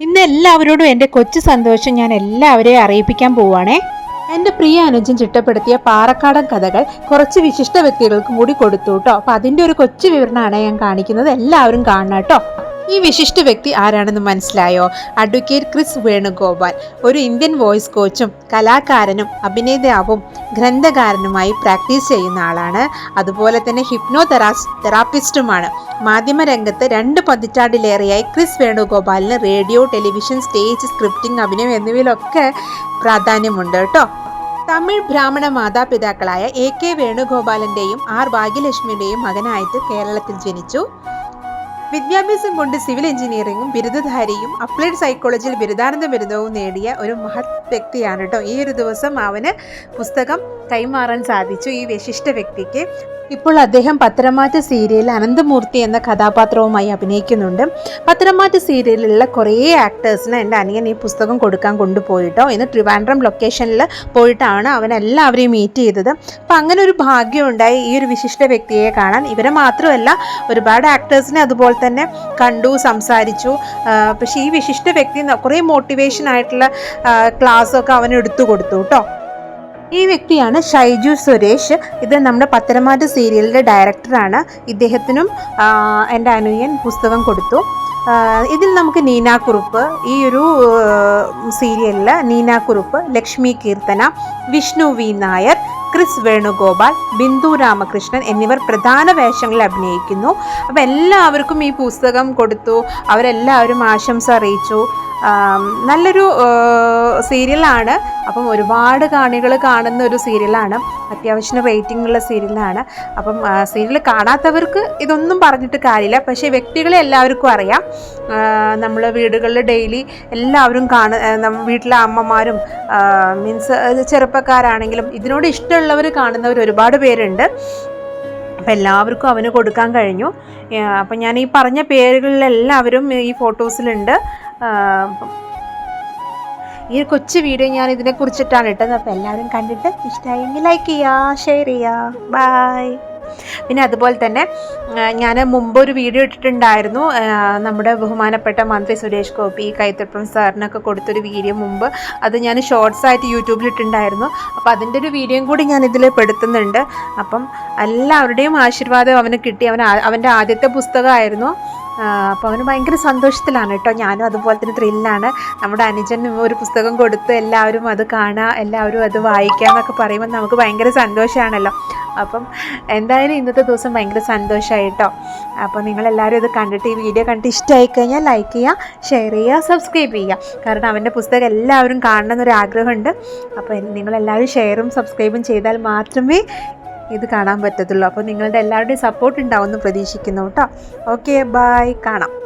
ഇന്ന് എല്ലാവരോടും എന്റെ കൊച്ചു സന്തോഷം ഞാൻ എല്ലാവരെയും അറിയിപ്പിക്കാൻ പോവുകയാണേ. എന്റെ പ്രിയ അനുജൻ ചിട്ടപ്പെടുത്തിയ പാറക്കാടൻ കഥകൾ കുറച്ച് വിശിഷ്ട വ്യക്തികൾക്ക് കൂടി കൊടുത്തു കേട്ടോ. അപ്പം അതിന്റെ ഒരു കൊച്ചു വിവരണമാണ് ഞാൻ കാണിക്കുന്നത്. എല്ലാവരും കാണണം കേട്ടോ. ഈ വിശിഷ്ട വ്യക്തി ആരാണെന്ന് മനസ്സിലായോ? Advocate Chris Venugopal. ഒരു ഇന്ത്യൻ വോയിസ് കോച്ചും കലാകാരനും അഭിനേതാവും ഗ്രന്ഥകാരനുമായി പ്രാക്ടീസ് ചെയ്യുന്ന ആളാണ്. അതുപോലെ തന്നെ ഹിപ്നോ തെറാസ് തെറാപ്പിസ്റ്റുമാണ് മാധ്യമരംഗത്ത് രണ്ട് പതിറ്റാണ്ടിലേറെയായി ക്രിസ് വേണുഗോപാലിന് റേഡിയോ ടെലിവിഷൻ സ്റ്റേജ് സ്ക്രിപ്റ്റിംഗ് അഭിനയം എന്നിവയിലൊക്കെ പ്രാധാന്യമുണ്ട് കേട്ടോ. തമിഴ് ബ്രാഹ്മണ മാതാപിതാക്കളായ എ കെ വേണുഗോപാലന്റെയും ആർ ഭാഗ്യലക്ഷ്മിയുടെയും മകനായിട്ട് കേരളത്തിൽ ജനിച്ചു. വിദ്യാഭ്യാസം കൊണ്ട് സിവിൽ എഞ്ചിനീയറിംഗും ബിരുദധാരിയും അപ്ലൈഡ് സൈക്കോളജിയിൽ ബിരുദാനന്ദ ബിരുദവും നേടിയ ഒരു മഹത് വ്യക്തിയാണ് കേട്ടോ. ഈ ഒരു ദിവസം അവന് പുസ്തകം കൈമാറാൻ സാധിച്ചു. ഈ വിശിഷ്ട വ്യക്തിക്ക് ഇപ്പോൾ അദ്ദേഹം പത്തരമാറ്റ സീരിയലിൽ അനന്തമൂർത്തി എന്ന കഥാപാത്രവുമായി അഭിനയിക്കുന്നുണ്ട്. പത്തരമാറ്റ സീരിയലിലുള്ള കുറേ ആക്ടേഴ്സിന് എന്റെ അനിയൻ ഈ പുസ്തകം കൊടുക്കാൻ കൊണ്ടുപോയിട്ടോ. ഇന്ന് ട്രിവാൻഡ്രം ലൊക്കേഷനിൽ പോയിട്ടാണ് അവൻ എല്ലാവരെയും മീറ്റ് ചെയ്തത്. അപ്പം അങ്ങനെ ഒരു ഭാഗ്യമുണ്ടായി ഈ ഒരു വിശിഷ്ട വ്യക്തിയെ കാണാൻ. ഇവരെ മാത്രമല്ല ഒരുപാട് ആക്ടേഴ്സിനെ അതുപോലെ തന്നെ കണ്ടു സംസാരിച്ചു. പക്ഷേ ഈ വിശിഷ്ട വ്യക്തി കുറേ മോട്ടിവേഷൻ ആയിട്ടുള്ള ക്ലാസ്സൊക്കെ അവൻ എടുത്തു കൊടുത്തു കേട്ടോ. ഈ വ്യക്തിയാണ് ഷൈജു സുരേഷ്. ഇത് നമ്മുടെ പത്തനംമാറ്റ സീരിയലിന്റെ ഡയറക്ടറാണ്. ഇദ്ദേഹത്തിനും എന്റെ അനുയൻ പുസ്തകം കൊടുത്തു. ഇതിൽ നമുക്ക് നീനാക്കുറുപ്പ് ഈ ഒരു സീരിയലിൽ നീനാക്കുറുപ്പ് ലക്ഷ്മി കീർത്തന വിഷ്ണു വി. നായർ ക്രിസ് വേണുഗോപാൽ ബിന്ദു രാമകൃഷ്ണൻ എന്നിവർ പ്രധാന വേഷങ്ങളിൽ അഭിനയിക്കുന്നു. അപ്പോൾ എല്ലാവർക്കും ഈ പുസ്തകം കൊടുത്തു. അവരെല്ലാവരും ആശംസ അറിയിച്ചു. നല്ലൊരു സീരിയലാണ്. അപ്പം ഒരുപാട് കാണികൾ കാണുന്ന ഒരു സീരിയലാണ്. അത്യാവശ്യം റേറ്റിംഗ് ഉള്ള സീരിയലാണ്. അപ്പം സീരിയൽ കാണാത്തവർക്ക് ഇതൊന്നും പറഞ്ഞിട്ട് കാര്യമില്ല. പക്ഷേ വ്യക്തികളെ എല്ലാവർക്കും അറിയാം. നമ്മൾ വീടുകളിൽ ഡെയിലി എല്ലാവരും കാണ നമ്മ വീട്ടിലെ അമ്മമാരും മീൻസ് ചെറുപ്പക്കാരാണെങ്കിലും ഇതിനോട് ഇഷ്ടമുള്ളവർ കാണുന്നവർ ഒരുപാട് പേരുണ്ട്. അപ്പം എല്ലാവർക്കും അവന് കൊടുക്കാൻ കഴിഞ്ഞു. അപ്പം ഞാൻ ഈ പറഞ്ഞ പേരുകളിലെല്ലാവരും ഈ ഫോട്ടോസിലുണ്ട്. ഈ ഒരു കൊച്ചു വീഡിയോ ഞാൻ ഇതിനെ കുറിച്ചിട്ടാണ് ഇട്ടത്. അപ്പോൾ എല്ലാവരും കണ്ടിട്ട് ഇഷ്ടമായെങ്കിൽ ലൈക്ക് ചെയ്യുക ഷെയർ ചെയ്യുക. ബായ് പിന്നെ അതുപോലെ തന്നെ ഞാൻ മുമ്പ് ഒരു വീഡിയോ ഇട്ടിട്ടുണ്ടായിരുന്നു. നമ്മുടെ ബഹുമാനപ്പെട്ട മന്ത്രി സുരേഷ് ഗോപി കൈത്തപ്പം സാറിനൊക്കെ കൊടുത്തൊരു വീഡിയോ മുമ്പ്. അത് ഞാൻ ഷോർട്സ് ആയിട്ട് യൂട്യൂബിൽ ഇട്ടിട്ടുണ്ടായിരുന്നു. അപ്പോൾ അതിന്റെ ഒരു വീഡിയോയും കൂടി ഞാൻ ഇതിൽ പെടുത്തുന്നുണ്ട്. അപ്പം എല്ലാവരുടെയും ആശീർവാദം അവന് കിട്ടി. അവൻ അവന്റെ ആദ്യത്തെ പുസ്തകമായിരുന്നു. അപ്പോൾ അവന് ഭയങ്കര സന്തോഷത്തിലാണ് കേട്ടോ. ഞാനും അതുപോലെ തന്നെ ത്രില്ലാണ് നമ്മുടെ അനുജൻ ഒരു പുസ്തകം കൊടുത്ത് എല്ലാവരും അത് കാണുക എല്ലാവരും അത് വായിക്കുക എന്നൊക്കെ പറയുമ്പോൾ നമുക്ക് ഭയങ്കര സന്തോഷമാണല്ലോ അപ്പം എന്തായാലും ഇന്നത്തെ ദിവസം ഭയങ്കര സന്തോഷമായി കേട്ടോ. അപ്പോൾ നിങ്ങളെല്ലാവരും ഇത് കണ്ടിട്ട് ഈ വീഡിയോ കണ്ടിട്ട് ഇഷ്ടമായി കഴിഞ്ഞാൽ ലൈക്ക് ചെയ്യുക ഷെയർ ചെയ്യുക സബ്സ്ക്രൈബ് ചെയ്യുക കാരണം അവന്റെ പുസ്തകം എല്ലാവരും കാണണമെന്നൊരു ആഗ്രഹമുണ്ട്. അപ്പോൾ നിങ്ങളെല്ലാവരും ഷെയറും സബ്സ്ക്രൈബും ചെയ്താൽ മാത്രമേ ഇത് കാണാൻ പറ്റത്തുള്ളൂ. അപ്പോൾ നിങ്ങളുടെ എല്ലാവരുടെയും സപ്പോർട്ട് ഉണ്ടാവുമെന്ന് പ്രതീക്ഷിക്കുന്നു കേട്ടോ. ഓക്കെ ബായ് കാണാം.